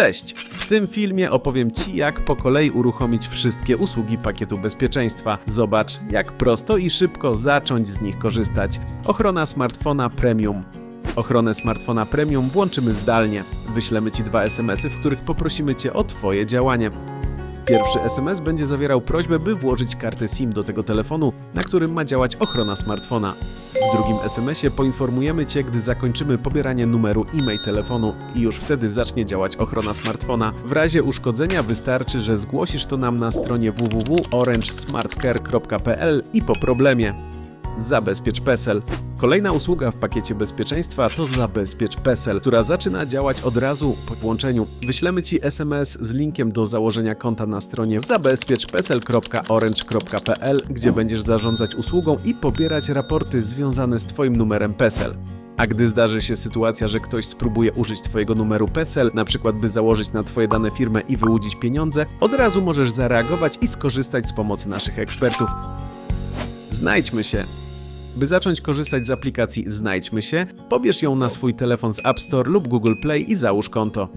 Cześć! W tym filmie opowiem Ci, jak po kolei uruchomić wszystkie usługi pakietu bezpieczeństwa. Zobacz, jak prosto i szybko zacząć z nich korzystać. Ochrona smartfona premium. Ochronę smartfona premium włączymy zdalnie. Wyślemy Ci dwa SMS-y, w których poprosimy Cię o Twoje działanie. Pierwszy SMS będzie zawierał prośbę, by włożyć kartę SIM do tego telefonu, na którym ma działać ochrona smartfona. W drugim SMS-ie poinformujemy Cię, gdy zakończymy pobieranie numeru e-mail telefonu i już wtedy zacznie działać ochrona smartfona. W razie uszkodzenia wystarczy, że zgłosisz to nam na stronie www.orangesmartcare.pl i po problemie. Zabezpiecz PESEL. Kolejna usługa w pakiecie bezpieczeństwa to Zabezpiecz PESEL, która zaczyna działać od razu po włączeniu. Wyślemy Ci SMS z linkiem do założenia konta na stronie zabezpieczpesel.orange.pl, gdzie będziesz zarządzać usługą i pobierać raporty związane z Twoim numerem PESEL. A gdy zdarzy się sytuacja, że ktoś spróbuje użyć Twojego numeru PESEL, na przykład by założyć na Twoje dane firmę i wyłudzić pieniądze, od razu możesz zareagować i skorzystać z pomocy naszych ekspertów. Znajdźmy się. By zacząć korzystać z aplikacji Znajdźmy się, pobierz ją na swój telefon z App Store lub Google Play i załóż konto.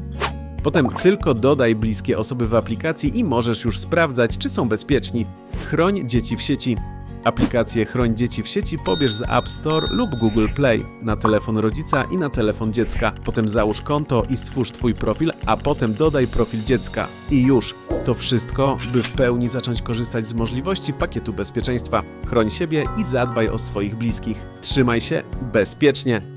Potem tylko dodaj bliskie osoby w aplikacji i możesz już sprawdzać, czy są bezpieczni. Chroń dzieci w sieci. Aplikację Chroń dzieci w sieci pobierz z App Store lub Google Play na telefon rodzica i na telefon dziecka. Potem załóż konto i stwórz Twój profil, a potem dodaj profil dziecka. I już. To wszystko, by w pełni zacząć korzystać z możliwości pakietu bezpieczeństwa. Chroń siebie i zadbaj o swoich bliskich. Trzymaj się bezpiecznie.